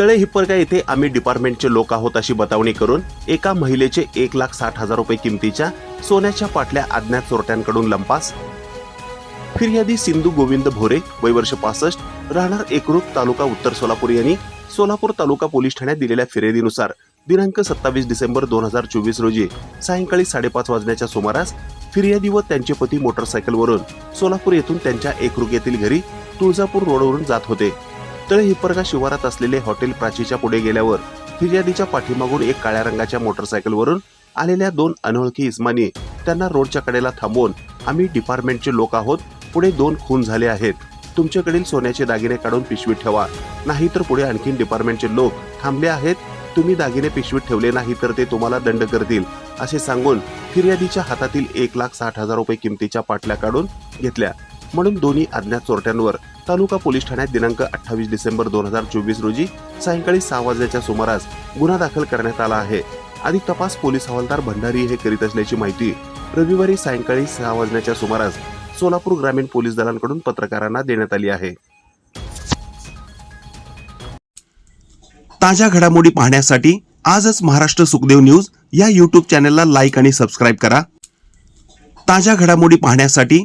तळे हिप्परगा येथे आम्ही डिपार्टमेंटचे लोक आहोत अशी बतावणी करून एका महिलेचे एक लाख साठ हजार रुपये किमतीच्या सोन्याच्या पाटल्या अज्ञात चोरट्यांकडून लंपास. फिर्यादी सिंधू गोविंद भोरे वय वर्ष पासष्ट राहणार एकरूप तालुका उत्तर सोलापूर यांनी सोलापूर तालुका पोलीस ठाण्यात दिलेल्या फिर्यादीनुसार दिनांक सत्तावीस डिसेंबर दोन हजार चोवीस रोजी सायंकाळी साडेपाच वाजण्याच्या सुमारास फिर्यादी व त्यांचे पती मोटरसायकलवरून सोलापूर येथून त्यांच्या एकरूक येथील घरी तुळजापूर रोडवरून जात होते. तळे हिपरगा शिवारात असलेले हॉटेल प्राचीच्या पुढे गेल्यावर फिर्यादीच्या पाठीमागून एक काळ्या रंगाच्या मोटरसायकलवरून आलेल्या दोन अनोळखी इस्मानी त्यांना रोडच्या कडेला थांबवून आम्ही डिपार्टमेंटचे लोक आहोत पुढे दोन खून झाले आहेत. तुमच्याकडील सोन्याचे दागिने काढून पिशवीत ठेवा. नाहीतर पुढे आणखीन डिपार्टमेंटचे लोक थांबले आहेत. तुम्ही दागिने पिशवीत ठेवले नाही तर ते तुम्हाला दंड करतील असे सांगून फिर्यादीच्या हातातील एक लाख साठ हजार रुपये किमतीच्या पाटल्या काढून घेतल्या. म्हणून दोन्ही अज्ञात चोरट्यांवर तालुका पोलीस ठाण्यात दिनांक अठ्ठावीस डिसेंबर दोन हजार चोवीस रोजी सायंकाळी सहा वाजल्याच्या सुमारास गुन्हा दाखल करण्यात आला आहे. अधिक तपास पोलीस हवालदार भंडारी हे करीत असल्याची माहिती रविवारी सायंकाळी सहा वाजण्याच्या सुमारास सोलापूर ग्रामीण पोलीस दलांकडून पत्रकारांना देण्यात आली आहे. ताज्या घडामोडी पाहण्यासाठी आजच महाराष्ट्र सुखदेव न्यूज या यूट्यूब चॅनलला लाईक आणि सबस्क्राईब करा. ताज्या घडामोडी पाहण्यासाठी